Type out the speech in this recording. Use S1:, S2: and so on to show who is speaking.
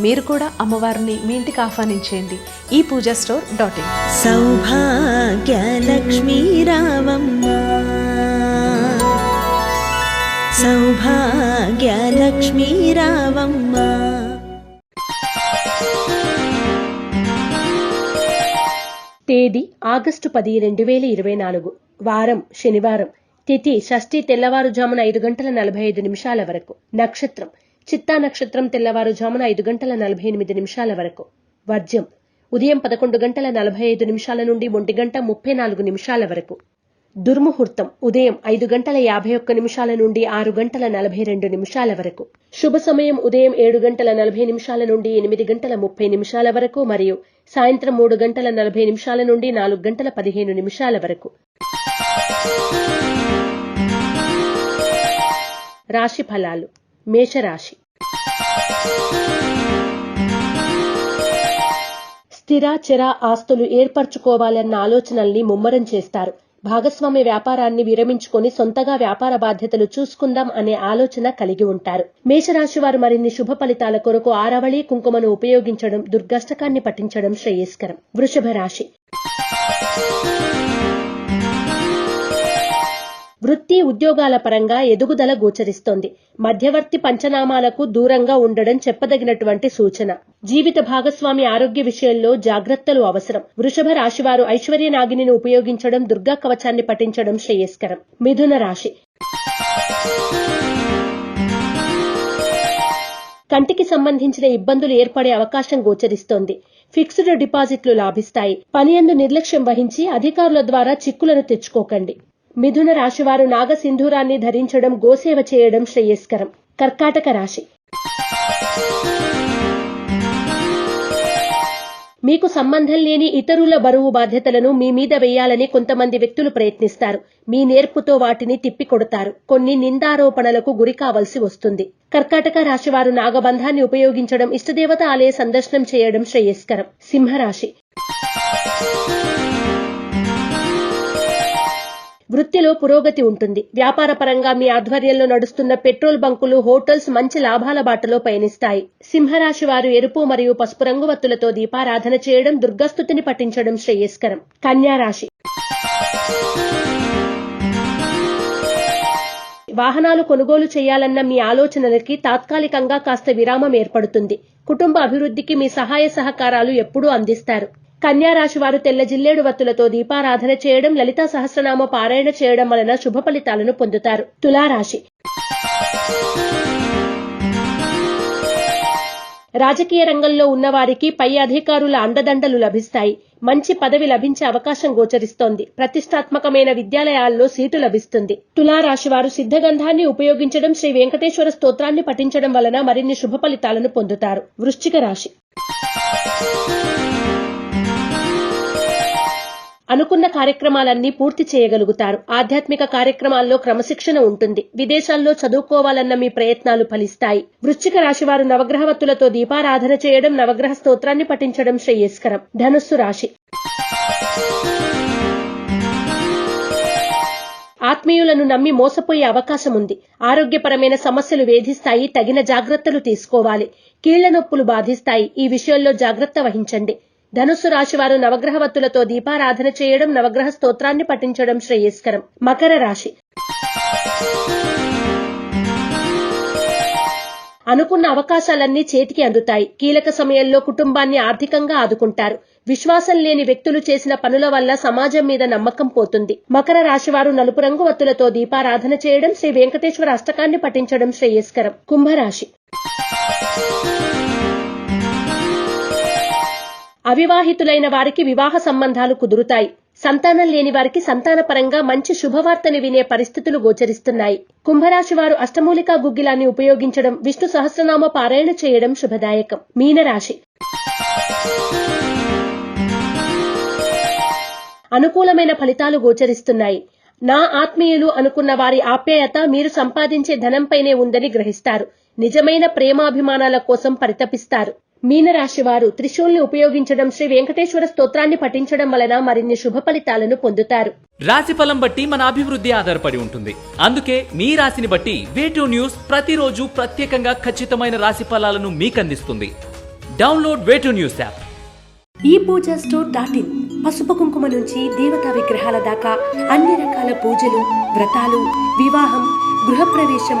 S1: మీరు కూడా అమ్మవారిని మీ ఇంటికి ఆహ్వానించేయండి. ఈ Pooja store dot in.
S2: Saubhagyalakshmi రావమ్మ. సౌభాగ్యలక్ష్మీ రావమ్మ.
S3: తేదీ ఆగస్టు పది రెండు వేల ఇరవై నాలుగు. వారం శనివారం. తిథి షష్ఠి తెల్లవారుజామున ఐదు గంటల నలభై ఐదు నిమిషాల వరకు. నక్షత్రం చిత్తా నక్షత్రం తెల్లవారుజామున ఐదు గంటల నలభై ఎనిమిది నిమిషాల వరకు. వర్జ్యం. ఉదయం పదకొండు గంటల నలభై ఐదు నిమిషాల నుండి ఒంటి గంట ముప్పై నాలుగు నిమిషాల వరకు. దుర్ముహూర్తం. ఉదయం ఐదు గంటల యాభై ఒక్క నిమిషాల నుండి ఆరు గంటల నలభై రెండు నిమిషాల వరకు. శుభ సమయం ఉదయం ఏడు గంటల నలభై నిమిషాల నుండి ఎనిమిది గంటల ముప్పై నిమిషాల వరకు మరియు సాయంత్రం మూడు గంటల నలభై నిమిషాల నుండి నాలుగు గంటల పదిహేను నిమిషాల వరకు. రాశి ఫలాలు. మేషరాశి. స్థిరాచర ఆస్తులు ఏర్పరచుకోవాలన్న ఆలోచనల్ని ముమ్మరం చేస్తారు. భాగస్వామ్య వ్యాపారాన్ని విరమించుకొని సొంతగా వ్యాపార బాధ్యతలు చూసుకుందాం అనే ఆలోచన కలిగి ఉంటారు. మేషరాశి వారు మరిన్ని శుభ ఫలితాల కొరకు ఆరవళి కుంకుమను ఉపయోగించడం దుర్గష్టకాన్ని పఠించడం శ్రేయస్కరం. వృషభ రాశి. ఉద్యోగాల పరంగా ఎదుగుదల గోచరిస్తోంది. మధ్యవర్తి పంచనామాలకు దూరంగా ఉండడం చెప్పదగినటువంటి సూచన. జీవిత భాగస్వామి ఆరోగ్య విషయంలో జాగ్రత్తలు అవసరం. వృషభ రాశివారు ఐశ్వర్య నాగిని ఉపయోగించడం దుర్గా కవచాన్ని పఠించడం శ్రేయస్కరం. మిథున రాశి. కంటికి సంబంధించిన ఇబ్బందులు ఏర్పడే అవకాశం గోచరిస్తోంది. ఫిక్స్డ్ డిపాజిట్లు లాభిస్తాయి. పనియందు నిర్లక్ష్యం వహించి అధికారుల ద్వారా చిక్కులను తెచ్చుకోకండి. మిథున రాశివారు నాగసింధూరాన్ని ధరించడం గోసేవ చేయడం శ్రేయస్కరం. కర్కాటక రాశి. మీకు సంబంధం లేని ఇతరుల బరువు బాధ్యతలను మీ మీద వేయాలని కొంతమంది వ్యక్తులు ప్రయత్నిస్తారు. మీ నేర్పుతో వాటిని తిప్పికొడతారు. కొన్ని నిందారోపణలకు గురి కావలసి వస్తుంది. కర్కాటక రాశివారు నాగబంధాన్ని ఉపయోగించడం ఇష్టదేవత ఆలయ సందర్శనం చేయడం శ్రేయస్కరం. సింహరాశి. వృత్తిలో పురోగతి ఉంటుంది. వ్యాపార పరంగా మీ ఆధ్వర్యంలో నడుస్తున్న పెట్రోల్ బంకులు హోటల్స్ మంచి లాభాల బాటలో పయనిస్తాయి. సింహరాశి వారు ఎరుపు మరియు పసుపు రంగు వత్తులతో దీపారాధన చేయడం దుర్గస్థుతిని పఠించడం శ్రేయస్కరం. కన్యా రాశి. వాహనాలు కొనుగోలు చేయాలన్న మీ ఆలోచనలకి తాత్కాలికంగా కాస్త విరామం ఏర్పడుతుంది. కుటుంబ అభివృద్ధికి మీ సహాయ సహకారాలు ఎప్పుడూ అందిస్తారు. కన్యా రాశి వారు తెల్ల జిల్లేడు వత్తులతో దీపారాధన చేయడం లలితా సహస్రనామ పారాయణ చేయడం వలన శుభ ఫలితాలను పొందుతారు. తులారాశి. రాజకీయ రంగంలో ఉన్నవారికి పై అధికారుల అండదండలు లభిస్తాయి. మంచి పదవి లభించే అవకాశం గోచరిస్తోంది. ప్రతిష్టాత్మకమైన విద్యాలయాల్లో సీటు లభిస్తుంది. తులారాశి వారు సిద్ధగంధాన్ని ఉపయోగించడం శ్రీ వెంకటేశ్వర స్తోత్రాన్ని పఠించడం వలన మరిన్ని శుభ ఫలితాలను పొందుతారు. వృశ్చిక రాశి. అనుకున్న కార్యక్రమాలన్నీ పూర్తి చేయగలుగుతారు. ఆధ్యాత్మిక కార్యక్రమాల్లో క్రమశిక్షణ ఉంటుంది. విదేశాల్లో చదువుకోవాలన్న మీ ప్రయత్నాలు ఫలిస్తాయి. వృశ్చిక రాశి వారు నవగ్రహవత్తులతో దీపారాధన చేయడం నవగ్రహ స్తోత్రాన్ని పఠించడం శ్రేయస్కరం. ధనుస్సు రాశి. ఆత్మీయులను నమ్మి మోసపోయే అవకాశం ఉంది. ఆరోగ్యపరమైన సమస్యలు వేధిస్తాయి. తగిన జాగ్రత్తలు తీసుకోవాలి. కీళ్ళ నొప్పులు బాధిస్తాయి. ఈ విషయంలో జాగ్రత్త వహించండి. ధనుస్సు రాశి వారు నవగ్రహవత్తులతో దీపారాధన చేయడం నవగ్రహ స్తోత్రాన్ని పఠించడం శ్రేయస్కరం. మకర రాశి. అనుకున్న అవకాశాలన్నీ చేతికి అందుతాయి. కీలక సమయంలో కుటుంబాన్ని ఆర్థికంగా ఆదుకుంటారు. విశ్వాసం లేని వ్యక్తులు చేసిన పనుల వల్ల సమాజం మీద నమ్మకం పోతుంది. మకర రాశివారు నలుపు రంగు వత్తులతో దీపారాధన చేయడం శ్రీ వెంకటేశ్వర అష్టకాన్ని పఠించడం శ్రేయస్కరం. కుంభరాశి. అవివాహితులైన వారికి వివాహ సంబంధాలు కుదురుతాయి. సంతానం లేని వారికి సంతానపరంగా మంచి శుభవార్తని వినే పరిస్థితులు గోచరిస్తున్నాయి. కుంభరాశి వారు అష్టమూలికా గుగ్గిలాన్ని ఉపయోగించడం విష్ణు సహస్రనామ పారాయణ చేయడం శుభదాయకం. మీనరాశి అనుకూలమైన ఫలితాలు గోచరిస్తున్నాయి. నా ఆత్మీయులు అనుకున్న వారి ఆప్యాయత మీరు సంపాదించే ధనంపైనే ఉందని గ్రహిస్తారు. నిజమైన ప్రేమాభిమానాల కోసం పరితపిస్తారు. మీనరాశి వారు త్రిశూల్ని ఉపయోగించడం శ్రీ వెంకటేశ్వర స్తోత్రాన్ని పఠించడం వలన మరిన్ని శుభ ఫలితాలను పొందుతారు.
S4: రాశి ఫలం బట్టి మన అభివృద్ధి ఆధారపడి ఉంటుంది. అందుకే మీ రాశిని బట్టి వేటూ న్యూస్ ప్రతిరోజు ప్రత్యేకంగా ఖచ్చితమైన రాశి ఫలాలను మీకు అందిస్తుంది డౌన్లోడ్ వేటూ న్యూస్ యాప్
S3: ఈ పూజ స్టోర్ డాట్ ఇన్ పసుపు కుంకుమ నుంచి దేవతా విగ్రహాల దాకా అన్ని రకాల పూజలు వ్రతాలు వివాహం గృహప్రవేశం